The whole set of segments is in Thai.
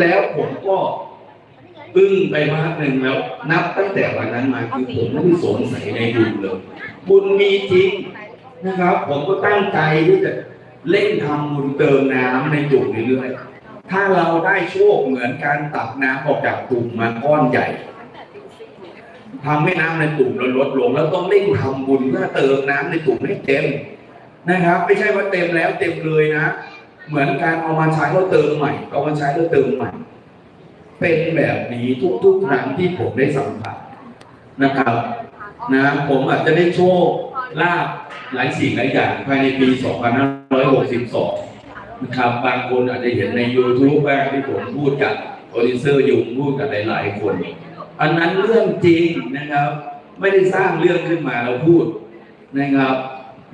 แล้วผมก็อึ้งไปมากหนึ่งแล้ว นับตั้งแต่วันนั้นมาคือผมไม่ได้สงสัยในบุญเลย บุญมีจริงนะครับ ผมก็ตั้งใจที่จะเล่นทำบุญเติมน้ำในจุกเรื่อยๆถ้าเราได้โชคเหมือนการตักน้ำออกจากตุ่มมาก้อนใหญ่ทำให้น้ำในตุ่มเราลดลง แล้วต้องเร่งทำบุญเพื่อเติมน้ำในตุ่มให้เต็มนะครับ ไม่ใช่ว่าเต็มแล้วเต็มเลยนะ เหมือนการเอามาใช้แล้วเติมใหม่ เอามาใช้แล้วเติมใหม่ เป็นแบบนี้ทุกๆครั้งที่ผมได้สัมผัสนะครับ นะผมอาจจะได้โชคลาภหลายสิ่งหลายอย่างภายในปี 2562 นะครับ บางคนอาจจะเห็นใน YouTube บ้างที่ผมพูดกับโปรดิวเซอร์ยุงพูดกับหลายๆคน อันนั้นเรื่องจริงนะครับ ไม่ได้สร้างเรื่องขึ้นมาเราพูดนะครับ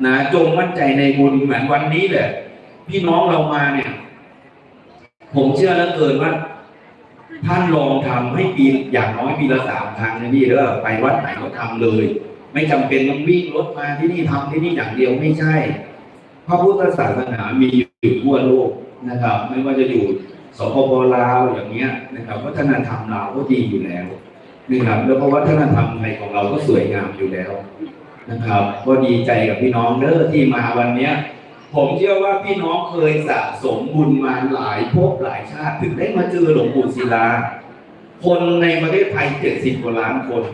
นะจงมั่นใจในบุญเหมือนวันนี้แหละ พี่น้องเรามาเนี่ย ผมเชื่อเหลือเกินว่า ท่านลองทำให้ปีอย่างน้อยปีละสามครั้งนะพี่เด้อไปวัดไหนก็ทำเลย ไม่จำเป็นต้องวิ่งรถมาที่นี่ทำที่นี่อย่างเดียวไม่ใช่ พระพุทธศาสนามีอยู่ทั่วโลกนะครับ ไม่ว่าจะอยู่สปปลาวอย่างเงี้ยนะครับ วัฒนธรรมเราก็ดีอยู่แล้วนะครับแล้วก็วัฒนธรรมไทยของเราก็สวยงามอยู่แล้วนะครับ ก็ดีใจกับพี่น้องเด้อที่มาวันเนี้ย ผมเชื่อว่าพี่น้องเคยสะสมบุญมาหลายภพหลายชาติถึงได้มาเจอหลวงปู่ศิลา คนในประเทศไทยเจ็ดสิบกว่าล้านคน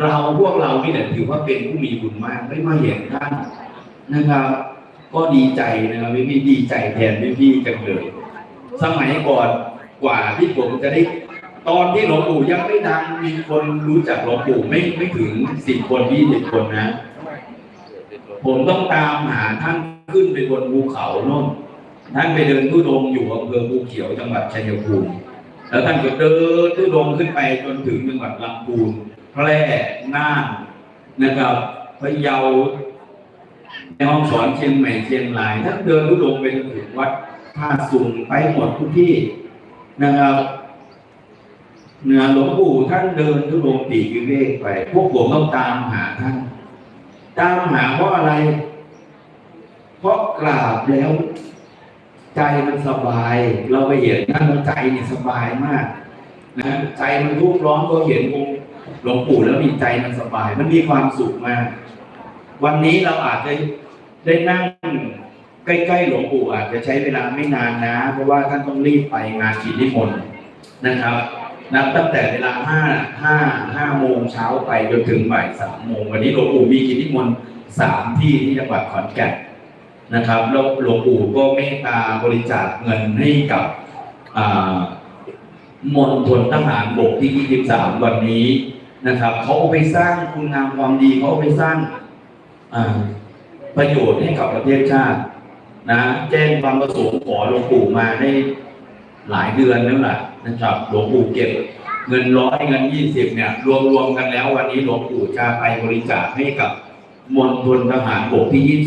เราพวกเรานี่แหละถือว่าเป็นผู้มีบุญมากได้มาเห็นท่านนะครับ ก็ดีใจนะครับพี่พี่ดีใจแทนพี่พี่จังเลยสมัยก่อนกว่าที่ผมจะได้ ตอนที่หลวงปู่ยังไม่ดังมีคนรู้จักหลวงปู่ไม่ไม่ถึงสิบคนยี่สิบคนนะ ผมต้องตามหาท่าน ขึ้นไปบนภูเขาโน่นท่านไปเดินทุดงอยู่อำเภอภูเขียวจังหวัดชัยภูมิแล้วท่านก็เดินทุดงขึ้นไปจนถึงจังหวัดลำพูนแพร่น่านนะครับพะเยาในห้องสอนเชียงใหม่เชียงรายท่านเดินทุดงไปจนถึงวัดท่าสุงไปหมดทุกที่นะครับเหนือหลวงปู่ท่านเดินทุดงค์ปีกวิเวกไป พวกผมต้องตามหาท่าน ตามหาเพราะอะไร เพราะกราบแล้ว ใจมันสบาย เราไปเห็นท่านใจนี่สบายมาก นะใจมันรูปร้อนก็เห็นองค์หลวงปู่แล้วมีใจมันสบาย มันมีความสุขมาก วันนี้เราอาจจะได้นั่งใกล้ๆหลวงปู่อาจจะใช้เวลาไม่นานนะ เพราะว่าท่านต้องรีบไปงานกิจนิมนต์นะครับนับตั้งแต่เวลาห้าห้าห้าโมงเช้าไปจนถึงบ่ายสามโมงวันนี้หลวงปู่มีกิจนิมนต์สามที่ที่จังหวัดขอนแก่น นะครับแล้วหลวงปู่ก็เมตตาบริจาคเงินให้กับมณฑลทหารบกที่ 23 วันนี้นะครับเขาเอาไปสร้างคุณงามความดีเขาเอาไปสร้างประโยชน์ให้กับประเทศชาตินะแจ้งความประสงค์ขอหลวงปู่มาได้หลายเดือนแล้วล่ะนะครับหลวงปู่เก็บเงินร้อยเงินยี่สิบเนี่ย รวมรวมๆกันแล้ววันนี้หลวงปู่จะไปบริจาคให้กับมณฑลทหารบกที่ยี่